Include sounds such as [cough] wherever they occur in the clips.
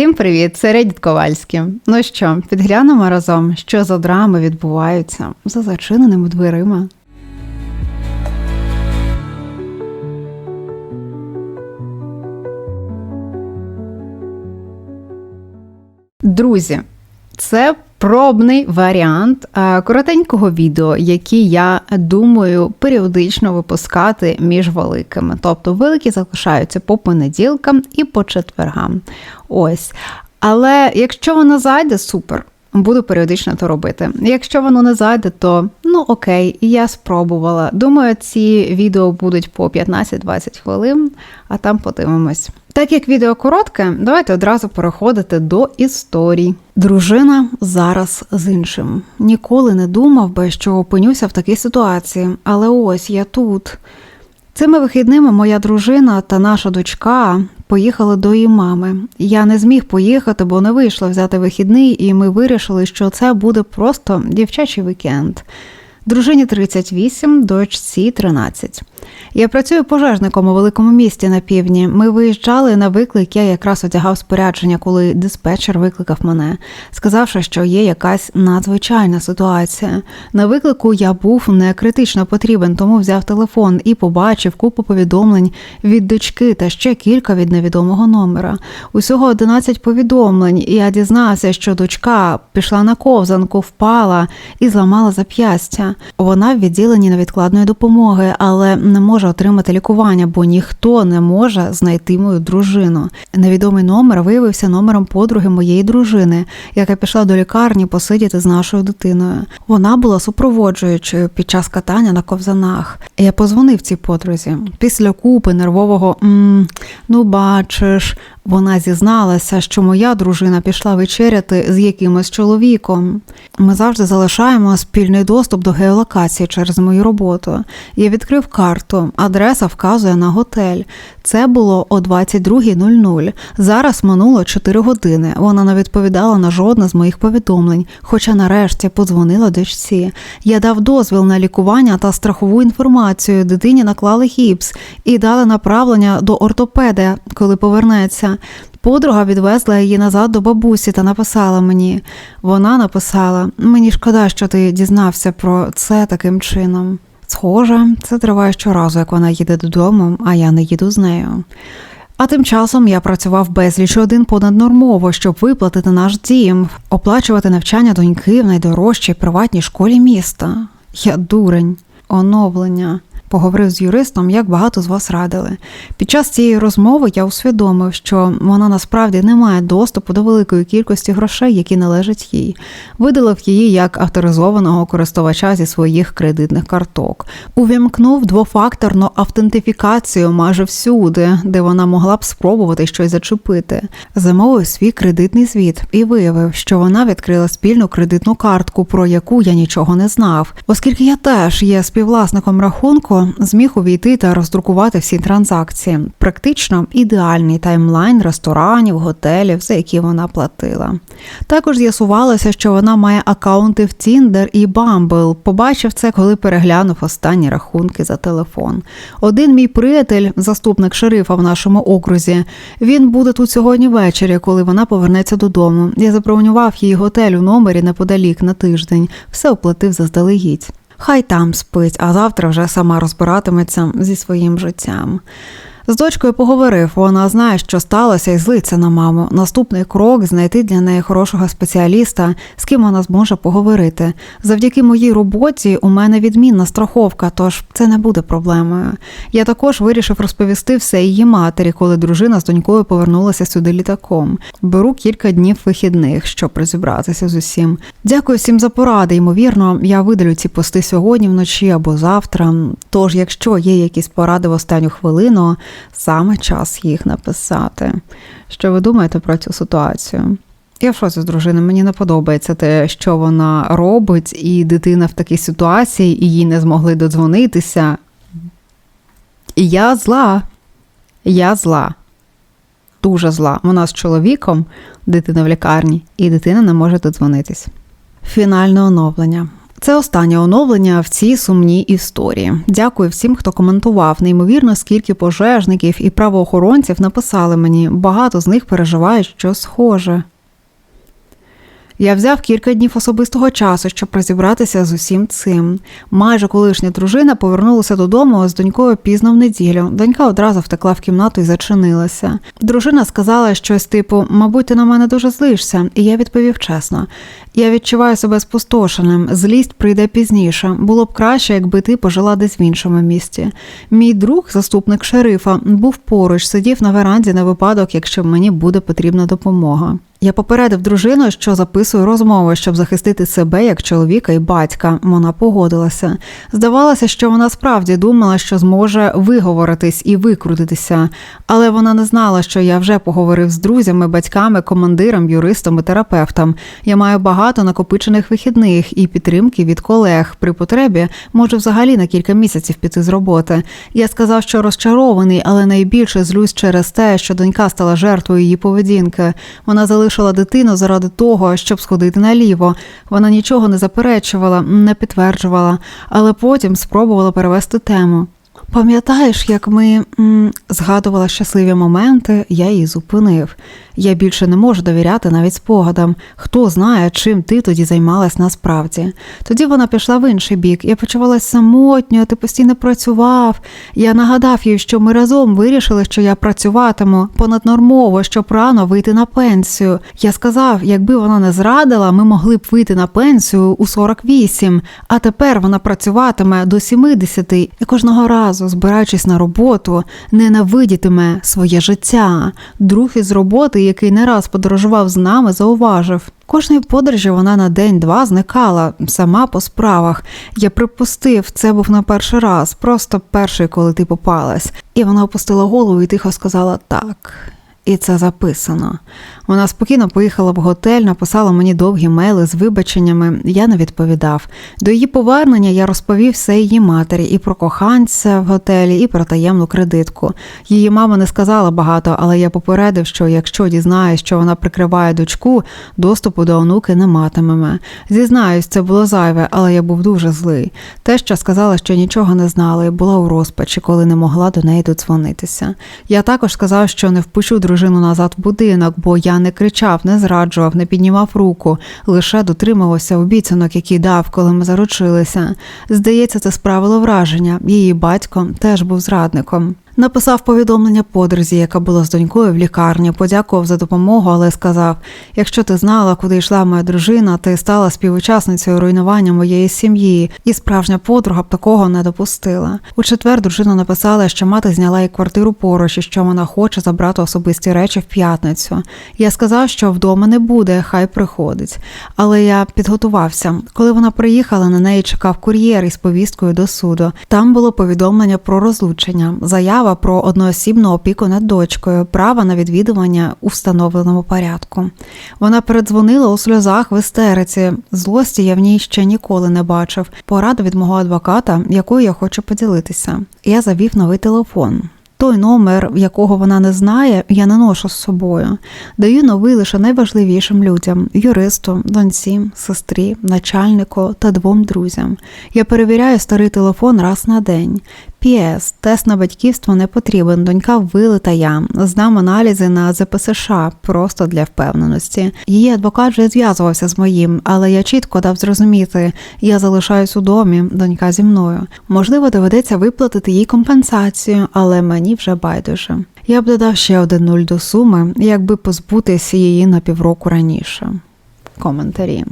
Всім привіт! Це Редіт Ковальський. Ну що, підглянемо разом, що за драми відбуваються за зачиненими дверима. Друзі, це пробний варіант е, коротенького відео, який я думаю періодично випускати між великими. Тобто великі залишаються по понеділкам і по четвергам. Ось. Але якщо вона зайде, супер. Буду періодично то робити. Якщо воно не зайде, то ну окей, я спробувала. Думаю, ці відео будуть по 15-20 хвилин, а там подивимось. Так як відео коротке, давайте одразу переходити до історій. Дружина зараз з іншим. Ніколи не думав би, що опинюся в такій ситуації, але ось я тут. Цими вихідними моя дружина та наша дочка поїхали до її мами. Я не зміг поїхати, бо не вийшло взяти вихідний, і ми вирішили, що це буде просто дівчачий вікенд. Дружині 38, дочці 13. Я працюю пожежником у великому місті на півдні. Ми виїжджали на виклик. Я якраз одягав спорядження, коли диспетчер викликав мене, сказавши, що є якась надзвичайна ситуація. На виклику я був не критично потрібен, тому взяв телефон і побачив купу повідомлень від дочки та ще кілька від невідомого номера. Усього 11 повідомлень. і Я дізнався, що дочка пішла на ковзанку, впала і зламала зап'ястя. Вона в відділенні невідкладної допомоги, але не може отримати лікування, бо ніхто не може знайти мою дружину. Невідомий номер виявився номером подруги моєї дружини, яка пішла до лікарні посидіти з нашою дитиною. Вона була супроводжуючою під час катання на ковзанах. Я позвонив цій подрузі після купи нервового «М, ну бачиш. Вона зізналася, що моя дружина пішла вечеряти з якимось чоловіком. Ми завжди залишаємо спільний доступ до геолокації через мою роботу. Я відкрив карту, адреса вказує на готель. Це було о 22.00. Зараз минуло 4 години. Вона не відповідала на жодне з моїх повідомлень, хоча нарешті подзвонила дочці. Я дав дозвіл на лікування та страхову інформацію. Дитині наклали гіпс і дали направлення до ортопеда, коли повернеться. Подруга відвезла її назад до бабусі та написала мені. Вона написала: Мені шкода, що ти дізнався про це таким чином. Схоже, це триває щоразу, як вона їде додому, а я не їду з нею. А тим часом я працював безліч один понаднормово, щоб виплатити наш дім, оплачувати навчання доньки в найдорожчій приватній школі міста. Я дурень, оновлення. Поговорив з юристом, як багато з вас радили. Під час цієї розмови я усвідомив, що вона насправді не має доступу до великої кількості грошей, які належать їй. Видалив її як авторизованого користувача зі своїх кредитних карток. Увімкнув двофакторну автентифікацію майже всюди, де вона могла б спробувати щось зачепити. Замовив свій кредитний звіт і виявив, що вона відкрила спільну кредитну картку, про яку я нічого не знав, оскільки я теж є співвласником рахунку зміг увійти та роздрукувати всі транзакції. Практично ідеальний таймлайн ресторанів, готелів, за які вона платила. Також з'ясувалося, що вона має акаунти в Tinder і Bumble. Побачив це, коли переглянув останні рахунки за телефон. Один мій приятель, заступник шерифа в нашому окрузі, він буде тут сьогодні ввечері, коли вона повернеться додому. Я забронював її готель у номері неподалік на тиждень. Все оплатив заздалегідь. Хай там спить, а завтра вже сама розбиратиметься зі своїм життям. З дочкою поговорив, вона знає, що сталося, і злиться на маму. Наступний крок знайти для неї хорошого спеціаліста, з ким вона зможе поговорити. Завдяки моїй роботі у мене відмінна страховка, тож це не буде проблемою. Я також вирішив розповісти все її матері, коли дружина з донькою повернулася сюди літаком. Беру кілька днів вихідних, щоб розібратися з усім. Дякую всім за поради. Ймовірно, я видалю ці пости сьогодні вночі або завтра. Тож, якщо є якісь поради в останню хвилину саме час їх написати. Що ви думаєте про цю ситуацію? Я в шоці з дружиною, мені не подобається те, що вона робить, і дитина в такій ситуації, і їй не змогли додзвонитися. І я зла. Я зла. Дуже зла. Вона з чоловіком, дитина в лікарні, і дитина не може додзвонитись. Фінальне оновлення. Це останнє оновлення в цій сумній історії. Дякую всім, хто коментував. Неймовірно, скільки пожежників і правоохоронців написали мені. Багато з них переживають, що схоже. Я взяв кілька днів особистого часу, щоб розібратися з усім цим. Майже колишня дружина повернулася додому з донькою пізно в неділю. Донька одразу втекла в кімнату і зачинилася. Дружина сказала щось типу: мабуть, ти на мене дуже злишся, і я відповів чесно. Я відчуваю себе спустошеним, злість прийде пізніше. Було б краще, якби ти пожила десь в іншому місті. Мій друг, заступник шерифа, був поруч, сидів на веранді на випадок, якщо мені буде потрібна допомога. Я попередив дружину, що записую розмову, щоб захистити себе як чоловіка і батька. Вона погодилася. Здавалося, що вона справді думала, що зможе виговоритись і викрутитися, але вона не знала, що я вже поговорив з друзями, батьками, командиром, юристом і терапевтом. Я маю багато накопичених вихідних і підтримки від колег. При потребі можу взагалі на кілька місяців піти з роботи. Я сказав, що розчарований, але найбільше злюсь через те, що донька стала жертвою її поведінки. Вона залишила дитину заради того, щоб сходити наліво. Вона нічого не заперечувала, не підтверджувала, але потім спробувала перевести тему. Пам'ятаєш, як ми м, згадувала щасливі моменти, я її зупинив. Я більше не можу довіряти навіть спогадам. Хто знає, чим ти тоді займалась насправді. Тоді вона пішла в інший бік. Я почувалася самотньо, ти постійно працював. Я нагадав їй, що ми разом вирішили, що я працюватиму понаднормово, щоб рано вийти на пенсію. Я сказав, якби вона не зрадила, ми могли б вийти на пенсію у 48, а тепер вона працюватиме до 70 і кожного разу, збираючись на роботу, ненавидітиме своє життя. Друг із роботи, який не раз подорожував з нами, зауважив. Кожної подорожі вона на день-два зникала сама по справах. Я припустив, це був на перший раз, просто перший, коли ти попалась. І вона опустила голову і тихо сказала так. І це записано. Вона спокійно поїхала в готель, написала мені довгі мейли з вибаченнями. Я не відповідав. До її повернення я розповів все її матері і про коханця в готелі, і про таємну кредитку. Її мама не сказала багато, але я попередив, що якщо дізнаюсь, що вона прикриває дочку, доступу до онуки не матимеме. Зізнаюсь, це було зайве, але я був дуже злий. Те, що сказала, що нічого не знала, і була у розпачі, коли не могла до неї додзвонитися. Я також сказав, що не впущу дружину назад в будинок, бо я не кричав, не зраджував, не піднімав руку, лише дотримувався обіцянок, які дав, коли ми заручилися. Здається, це справило враження. Її батько теж був зрадником. Написав повідомлення подрузі, яка була з донькою в лікарні, подякував за допомогу, але сказав: якщо ти знала, куди йшла моя дружина, ти стала співучасницею руйнування моєї сім'ї, і справжня подруга б такого не допустила. У четвер дружина написала, що мати зняла їй квартиру поруч і що вона хоче забрати особисті речі в п'ятницю. Я сказав, що вдома не буде, хай приходить. Але я підготувався. Коли вона приїхала, на неї чекав кур'єр із повісткою до суду. Там було повідомлення про розлучення, заява про одноосібну опіку над дочкою, право на відвідування у встановленому порядку. Вона передзвонила у сльозах в істериці. Злості я в ній ще ніколи не бачив. Порада від мого адвоката, якою я хочу поділитися. Я завів новий телефон. Той номер, якого вона не знає, я не ношу з собою. Даю новий лише найважливішим людям: юристу, доньці, сестрі, начальнику та двом друзям. Я перевіряю старий телефон раз на день. Піс, тест на батьківство не потрібен. Донька вилита я. Здам аналізи на ЗПСШ просто для впевненості. Її адвокат вже зв'язувався з моїм, але я чітко дав зрозуміти, я залишаюсь у домі, донька зі мною. Можливо, доведеться виплатити їй компенсацію, але мені вже байдуже. Я б додав ще один нуль до суми, якби позбутися її на півроку раніше. Коментарі.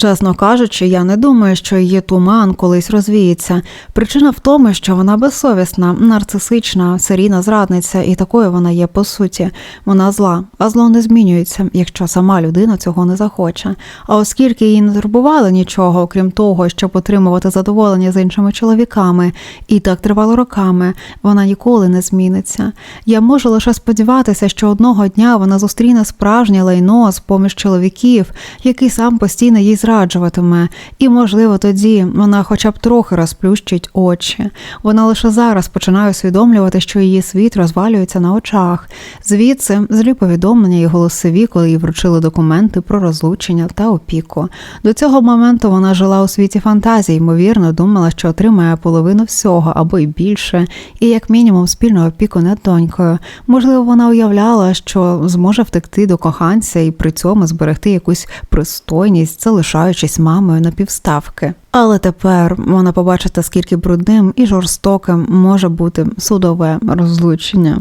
Чесно кажучи, я не думаю, що її туман колись розвіється. Причина в тому, що вона безсовісна, нарцисична, серійна зрадниця, і такою вона є по суті. Вона зла, а зло не змінюється, якщо сама людина цього не захоче. А оскільки її не турбувало нічого, окрім того, щоб отримувати задоволення з іншими чоловіками, і так тривало роками, вона ніколи не зміниться. Я можу лише сподіватися, що одного дня вона зустріне справжнє лайно з поміж чоловіків, який сам постійно їй зраджує, зраджуватиме, і, можливо, тоді вона хоча б трохи розплющить очі. Вона лише зараз починає усвідомлювати, що її світ розвалюється на очах. Звідси злі повідомлення і голосові, коли їй вручили документи про розлучення та опіку. До цього моменту вона жила у світі фантазій, ймовірно, думала, що отримає половину всього або й більше, і як мінімум спільну опіку над донькою. Можливо, вона уявляла, що зможе втекти до коханця і при цьому зберегти якусь пристойність, залишаючись мамою на півставки. Але тепер вона побачить, скільки брудним і жорстоким може бути судове розлучення.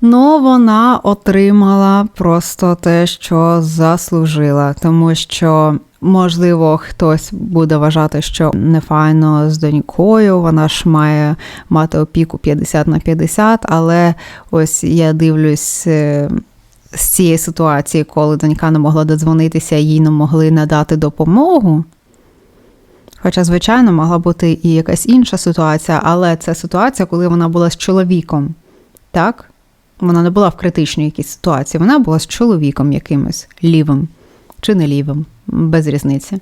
Ну, вона отримала просто те, що заслужила, тому що, можливо, хтось буде вважати, що не файно з донькою, вона ж має мати опіку 50 на 50, але ось я дивлюсь. З цієї ситуації, коли донька не могла додзвонитися, їй не могли надати допомогу. Хоча, звичайно, могла бути і якась інша ситуація, але це ситуація, коли вона була з чоловіком. Так? Вона не була в критичній якійсь ситуації, вона була з чоловіком якимось лівим чи не лівим, без різниці.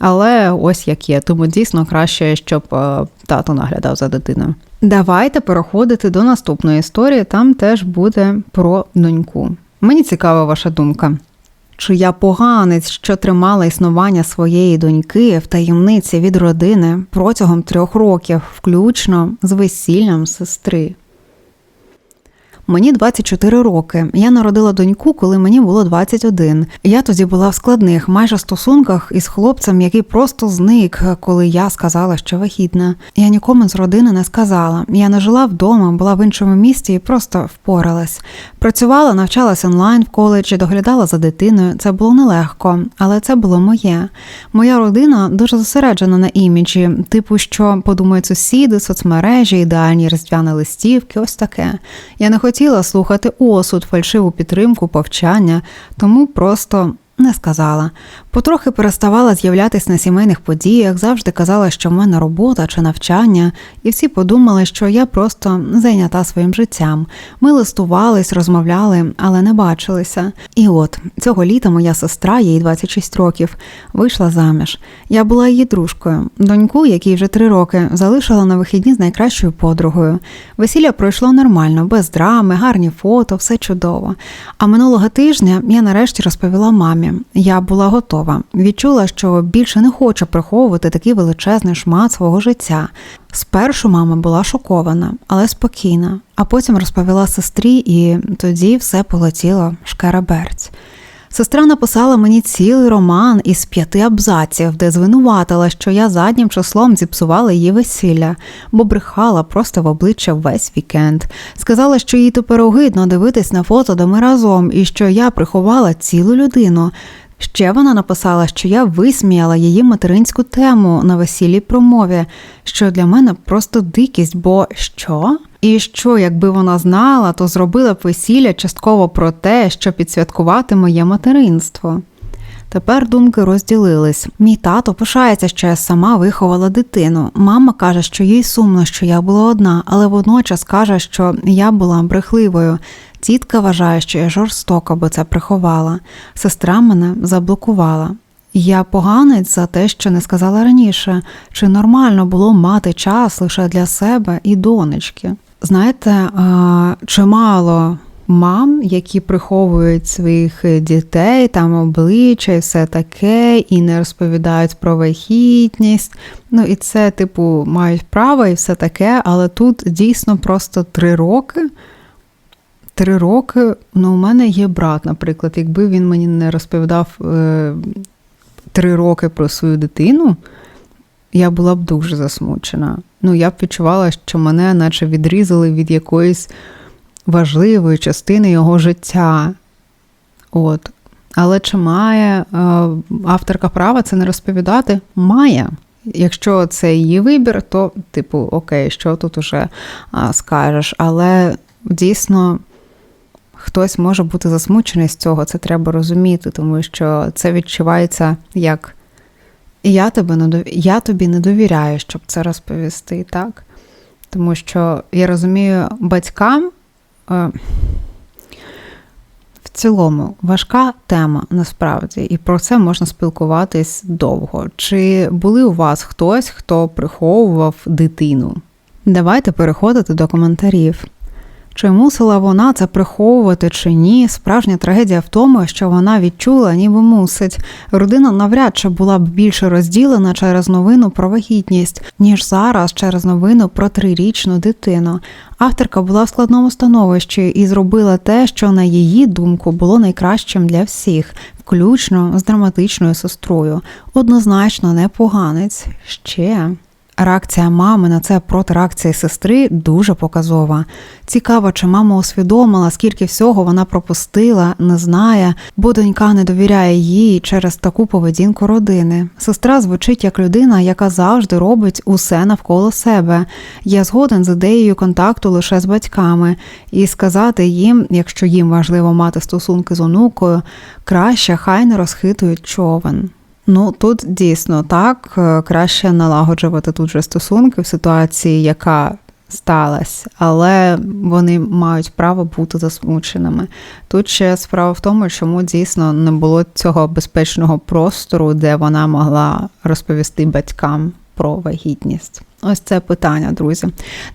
Але ось як є, тому дійсно краще, щоб е, тато наглядав за дитиною. Давайте переходити до наступної історії. Там теж буде про доньку. Мені цікава ваша думка. Чи я поганець, що тримала існування своєї доньки в таємниці від родини протягом трьох років, включно з весіллям сестри? Мені 24 роки. Я народила доньку, коли мені було 21. Я тоді була в складних майже стосунках із хлопцем, який просто зник, коли я сказала, що вагітна. Я нікому з родини не сказала. Я не жила вдома, була в іншому місті і просто впоралась. Працювала, навчалась онлайн в коледжі, доглядала за дитиною. Це було нелегко, але це було моє. Моя родина дуже зосереджена на іміджі, типу, що подумають сусіди, соцмережі, ідеальні різдвяні листівки, ось таке. Я не хотіла слухати осуд, фальшиву підтримку, повчання, тому просто не сказала. Потрохи переставала з'являтись на сімейних подіях, завжди казала, що в мене робота чи навчання, і всі подумали, що я просто зайнята своїм життям. Ми листувались, розмовляли, але не бачилися. І от цього літа моя сестра, їй 26 років, вийшла заміж. Я була її дружкою. Доньку, якій вже три роки, залишила на вихідні з найкращою подругою. Весілля пройшло нормально, без драми, гарні фото, все чудово. А минулого тижня я нарешті розповіла мамі. Я була готова. Відчула, що більше не хочу приховувати такий величезний шмат свого життя. Спершу мама була шокована, але спокійна, а потім розповіла сестрі, і тоді все полетіло шкереберць. Сестра написала мені цілий роман із п'яти абзаців, де звинуватила, що я заднім числом зіпсувала її весілля, бо брехала просто в обличчя весь вікенд. Сказала, що їй тепер огидно дивитись на фото, де ми разом, і що я приховала цілу людину. Ще вона написала, що я висміяла її материнську тему на весіллі промові, що для мене просто дикість, бо що? І що, якби вона знала, то зробила б весілля частково про те, щоб підсвяткувати моє материнство. Тепер думки розділились. Мій тато пишається, що я сама виховала дитину. Мама каже, що їй сумно, що я була одна, але водночас каже, що я була брехливою. Тітка вважає, що я жорстока, бо це приховала. Сестра мене заблокувала. Я поганець за те, що не сказала раніше, чи нормально було мати час лише для себе і донечки. Знаєте, чимало мам, які приховують своїх дітей, там обличчя і все таке, і не розповідають про вагітність. Ну і це, типу, мають право і все таке, але тут дійсно просто три роки. Три роки, ну, у мене є брат, наприклад, якби він мені не розповідав е, три роки про свою дитину, я була б дуже засмучена. Ну, я б відчувала, що мене наче відрізали від якоїсь важливої частини його життя. От. Але чи має е, авторка права це не розповідати? Має. Якщо це її вибір, то, типу, окей, що тут уже а, скажеш. Але дійсно хтось може бути засмучений з цього, це треба розуміти, тому що це відчувається як я, тебе не дов... я тобі не довіряю, щоб це розповісти, так? Тому що я розумію батькам. Е, в цілому важка тема насправді, і про це можна спілкуватись довго. Чи були у вас хтось, хто приховував дитину? Давайте переходити до коментарів. Чи мусила вона це приховувати чи ні? Справжня трагедія в тому, що вона відчула, ніби мусить. Родина навряд чи була б більше розділена через новину про вагітність, ніж зараз через новину про трирічну дитину. Авторка була в складному становищі і зробила те, що на її думку було найкращим для всіх, включно з драматичною сестрою. Однозначно не поганець. Ще. Реакція мами на це проти реакції сестри дуже показова. Цікаво, чи мама усвідомила, скільки всього вона пропустила, не знає, бо донька не довіряє їй через таку поведінку родини. Сестра звучить як людина, яка завжди робить усе навколо себе. Я згоден з ідеєю контакту лише з батьками, і сказати їм, якщо їм важливо мати стосунки з онукою, краще хай не розхитують човен. Ну тут дійсно так е, краще налагоджувати тут же стосунки в ситуації, яка сталася, але вони мають право бути засмученими. Тут ще справа в тому, чому дійсно не було цього безпечного простору, де вона могла розповісти батькам про вагітність. Ось це питання, друзі.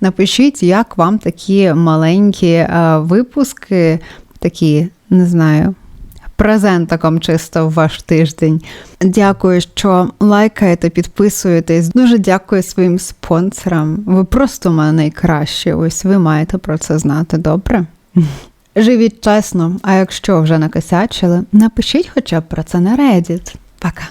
Напишіть, як вам такі маленькі е, випуски, такі, не знаю презентиком чисто в ваш тиждень. Дякую, що лайкаєте, підписуєтесь. Дуже дякую своїм спонсорам. Ви просто у мене найкращі. Ось ви маєте про це знати добре. [laughs] Живіть чесно, а якщо вже накосячили, напишіть хоча б про це на Reddit. Пока.